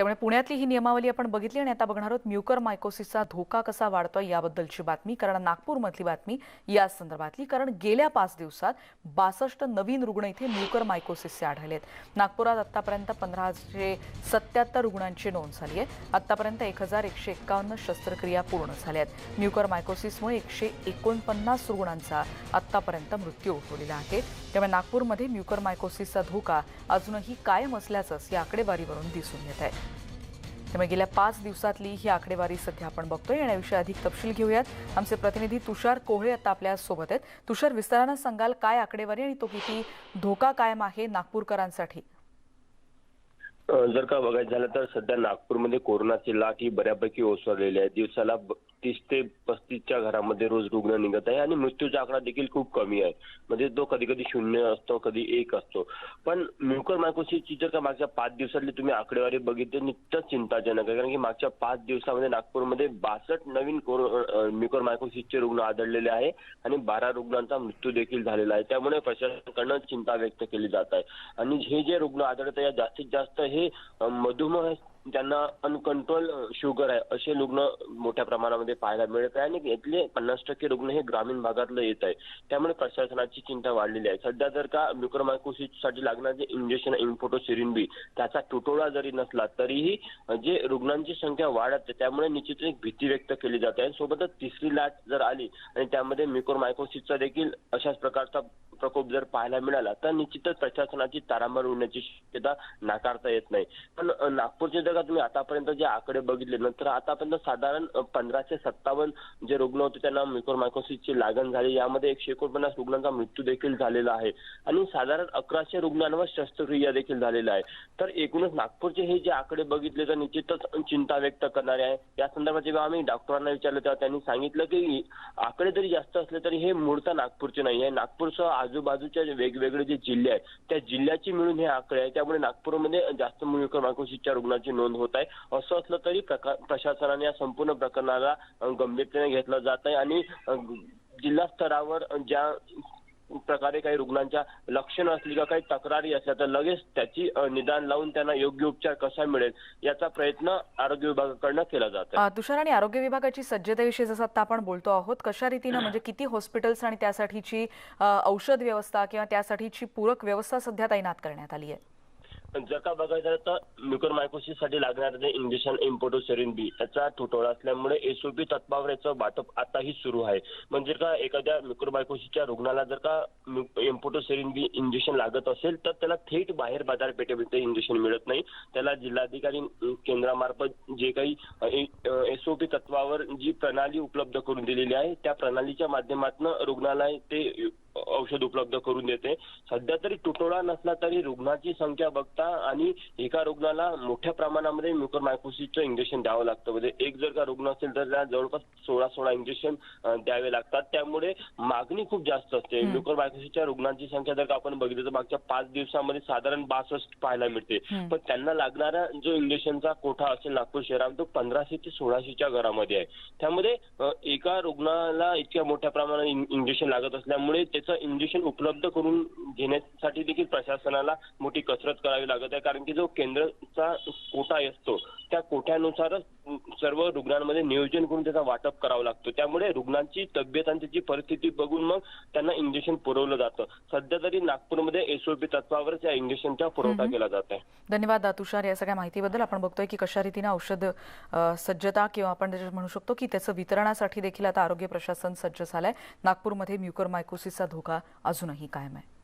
त्यामुळे पुण्यातली ही नियमावली आपण बघितली आणि आता बघणार आहोत म्युकर मायकोसिसचा धोका कसा वाढतोय याबद्दलची बातमी. कारण नागपूरमधली बातमी या संदर्भातली. कारण गेल्या पाच दिवसात बासष्ट नवीन रुग्ण इथे म्युकर मायकोसिसचे आढळले आहेत. नागपुरात आतापर्यंत पंधराशे सत्याहत्तर रुग्णांची नोंद झाली आहे. आतापर्यंत एक हजार एकशे एक्कावन्न शस्त्रक्रिया पूर्ण झाल्या आहेत. म्युकर मायकोसिसमुळे एकशे एकोणपन्नास रुग्णांचा आतापर्यंत मृत्यू उठवलेला आहे. त्यामुळे नागपूरमध्ये म्युकर मायकोसिसचा धोका अजूनही कायम असल्याचंच या आकडेवारीवरून दिसून येत आहे. त्यामुळे गेल्या पाच दिवसातली ही आकडेवारी सध्या आपण बघतोय. आणि याविषयी अधिक तपशील घेऊयात. आमचे प्रतिनिधी तुषार कोहळे आता आपल्यासोबत आहेत. तुषार विस्तारानं सांगाल काय आकडेवारी आणि तो किती धोका कायम आहे नागपूरकरांसाठी? जर का बघायचं झालं तर सध्या नागपूरमध्ये कोरोनाची लाट ही बऱ्यापैकी ओसरलेली आहे. दिवसाला तीस ते पस्तीसच्या घरामध्ये रोज रुग्ण निघत आहे आणि मृत्यूचा आकडा देखील खूप कमी आहे. म्हणजे तो कधी कधी शून्य असतो कधी एक असतो. पण म्युकर मायकोसिसची जर का मागच्या पाच दिवसातली तुम्ही आकडेवारी बघितली निश्चित चिंताजनक आहे. कारण की मागच्या पाच दिवसामध्ये नागपूरमध्ये बासष्ट नवीन म्युकर मायकोसिसचे रुग्ण आढळलेले आहे आणि बारा रुग्णांचा मृत्यू देखील झालेला आहे. त्यामुळे प्रशासनाकडनं चिंता व्यक्त केली जात आहे. आणि हे जे रुग्ण आढळत आहे जास्तीत जास्त हे मधुमेह ज्यांना अनकंट्रोल शुगर आहे असे रुग्ण मोठ्या प्रमाणामध्ये पाहायला मिळत आहे. आणि यातले पन्नास टक्के रुग्ण हे ग्रामीण भागातलं येत आहे. त्यामुळे प्रशासनाची चिंता वाढलेली आहे. सध्या जर का साठी लागणारे इंजेक्शन इन्फोटोसिरिन त्याचा तुटवडा जरी नसला तरीही जे रुग्णांची संख्या वाढत आहे त्यामुळे निश्चित एक भीती व्यक्त केली जाते आणि सोबतच तिसरी लाट जर आली आणि त्यामध्ये म्युकोरमायकोसिसचा देखील अशाच प्रकारचा प्रकोप जर पाहायला मिळाला तर निश्चितच प्रशासनाची तारांबळ उडण्याची शक्यता नाकारता येत नाही. पण नागपूरचे जर का तुम्ही आतापर्यंत जे आकडे बघितले ना तर आतापर्यंत साधारण पंधराशे सत्तावन्न जे रुग्ण होते, त्यांना म्युकोरमायकोसिसची लागण झाली. यामध्ये एकशे एकोणपन्नास रुग्णांचा मृत्यू देखील झालेला आहे. साधारण अकराशे रुग्णांवर शस्त्रक्रिया देखील झालेल्या आहे. तर एकूणच नागपूरचे जे आकडे बघितले, तर चिंता व्यक्त करणारे आहे. या संदर्भात जेव्हा आम्ही डॉक्टरांना विचारलं, तेव्हा त्यांनी सांगितलं की, आकडे जरी जास्त असले, तरी हे मूळता नागपूरचे नाही आहे. नागपूरसह आजूबाजूच्या वेगवेगळे जे जिल्हे आहेत, त्या जिल्ह्याची मिळून हे आकडे आहे. त्यामुळे नागपूरमध्ये जास्त म्युकर मायकोसिसच्या रुग्णांची नोंद होत आहे. असं असलं तरी प्रशासनाने या संपूर्ण प्रकरणाला गंभीरतेने घेतलं जात आहे आणि जिल्हा स्तरावर ज्या प्रकारे काही रुग्णांच्या लक्षणं असली किंवा काही तक्रारी असल्या तर लगेच त्याची निदान लावून त्यांना योग्य उपचार कसा मिळेल याचा प्रयत्न आरोग्य विभागाकडनं केला जात तुषार आणि आरोग्य विभागाची सज्जतेविषयी जसं आता आपण बोलतो आहोत कशा रीतीनं म्हणजे किती हॉस्पिटल्स आणि त्यासाठीची औषध व्यवस्था किंवा त्यासाठीची पूरक व्यवस्था सध्या तैनात करण्यात आली आहे? जर का बघायचं झालं तर म्युकर मायकोसिससाठी जे इंजेक्शन इम्पोटोसेरिन बी. त्याचा तुटवडा असल्यामुळे एसओपी तत्वावर याचं वाटप आताही सुरू आहे. म्हणजे का एखाद्या म्युकर मायकोसिसच्या रुग्णाला जर का इम्पोटोसेरिन बी इंजेक्शन लागत असेल तर त्याला थेट बाहेर बाजारपेठेमध्ये इंजेक्शन मिळत नाही. त्याला जिल्हाधिकारी केंद्रामार्फत जे काही एसओपी तत्वावर जी प्रणाली उपलब्ध करून दिलेली आहे त्या प्रणालीच्या माध्यमातून रुग्णाला ते औषध उपलब्ध करून देते. सध्या तरी तुटवडा नसला तरी रुग्णाची संख्या बघता आणि एका रुग्णाला मोठ्या प्रमाणामध्ये म्युकर मायकोसिसचं इंजेक्शन द्यावं लागतं. म्हणजे एक जर का रुग्ण असेल तर त्याला जवळपास सोळा सोळा इंजेक्शन द्यावे लागतात. त्यामुळे मागणी खूप जास्त असते. हम्म. म्युकर मायकोसिसच्या रुग्णांची संख्या जर का आपण बघितली तर मागच्या पाच दिवसामध्ये साधारण बासष्ट पाहायला मिळते. पण त्यांना लागणारा जो इंजेक्शनचा कोठा असेल नागपूर शहरात तो पंधराशे ते सोळाशेच्या घरामध्ये आहे. त्यामध्ये एका रुग्णाला इतक्या मोठ्या प्रमाणात इंजेक्शन लागत असल्यामुळे त्याचं इंजेक्शन उपलब्ध करून घेण्यासाठी देखील प्रशासनाला मोठी कसरत करावी लागत आहे. कारण की जो केंद्राचा कोटा असतो त्या कोट्यानुसारच सर्व रुग्णांमध्ये नियोजन करून त्याचा वाटप करावं लागतो. त्यामुळे रुग्णांची तब्येत आणि त्याची परिस्थिती बघून मग त्यांना इंजेक्शन पुरवलं जातं. सध्या तरी नागपूरमध्ये एसओपी तत्वावरच या इंजेक्शनचा पुरवठा. केला जात आहे. धन्यवाद तुषार या सगळ्या माहितीबद्दल. आपण बघतोय की कशा रीतीनं औषध सज्जता किंवा आपण म्हणू शकतो की त्याचं वितरणासाठी देखील आता आरोग्य प्रशासन सज्ज झालंय. नागपूरमध्ये म्युकर मायकोसिसचा धोका अजूनही कायम आहे.